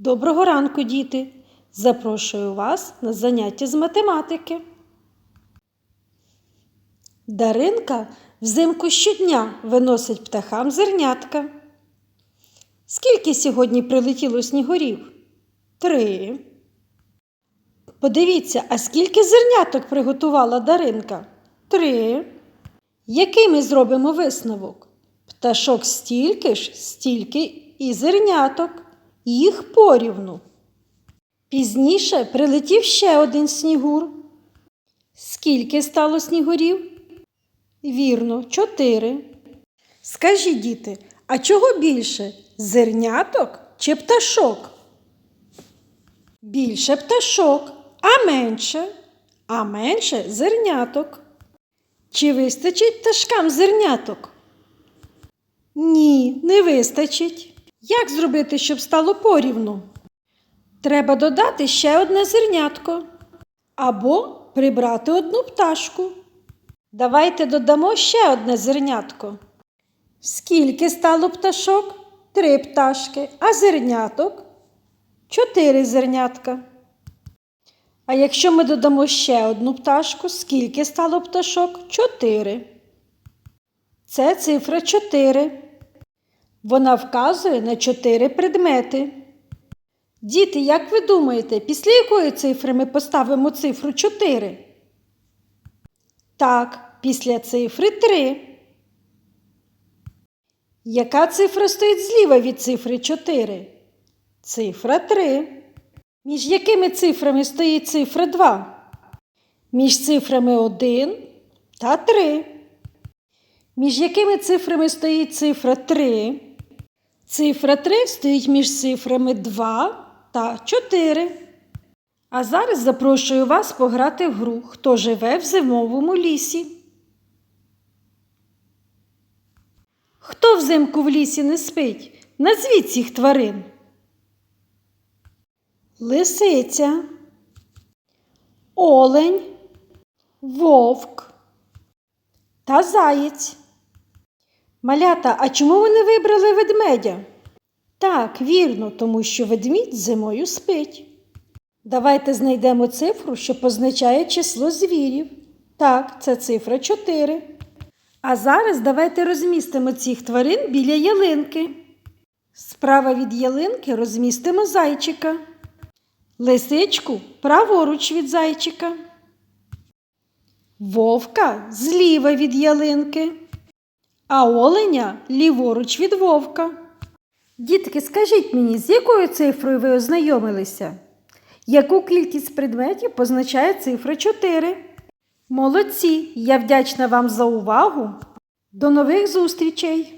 Доброго ранку, діти! Запрошую вас на заняття з математики. Даринка взимку щодня виносить птахам зернятка. Скільки сьогодні прилетіло снігурів? Три. Подивіться, а скільки зерняток приготувала Даринка? Три. Який ми зробимо висновок? Пташок стільки ж, стільки і зерняток, їх порівну. Пізніше прилетів ще один снігур. Скільки стало снігурів? Вірно, чотири. Скажіть, діти, а чого більше? Зерняток чи пташок? Більше пташок, а менше, а менше зерняток. Чи вистачить пташкам зерняток? Ні, не вистачить. Як зробити, щоб стало порівну? Треба додати ще одне зернятко або прибрати одну пташку. Давайте додамо ще одне зернятко. Скільки стало пташок? Три пташки, а зерняток чотири зернятка. А якщо ми додамо ще одну пташку, скільки стало пташок? Чотири. Це цифра 4. Вона вказує на чотири предмети. Діти, як ви думаєте, після якої цифри ми поставимо цифру 4? Так, після цифри 3. Яка цифра стоїть зліва від цифри 4? Цифра 3. Між якими цифрами стоїть цифра 2? Між цифрами 1 та 3. Між якими цифрами стоїть цифра 3? Цифра 3 стоїть між цифрами 2 та 4. А зараз запрошую вас пограти в гру, хто живе в зимовому лісі. Хто взимку в лісі не спить? Назвіть цих тварин. Лисиця, олень, вовк та заєць. Малята, а чому ви не вибрали ведмедя? Так, вірно, тому що ведмідь зимою спить. Давайте знайдемо цифру, що позначає число звірів. Так, це цифра 4. А зараз давайте розмістимо цих тварин біля ялинки. Справа від ялинки розмістимо зайчика. Лисичку праворуч від зайчика. Вовка зліва від ялинки, а оленя ліворуч від вовка. Дітки, скажіть мені, з якою цифрою ви ознайомилися? Яку кількість предметів позначає цифра 4? Молодці! Я вдячна вам за увагу. До нових зустрічей!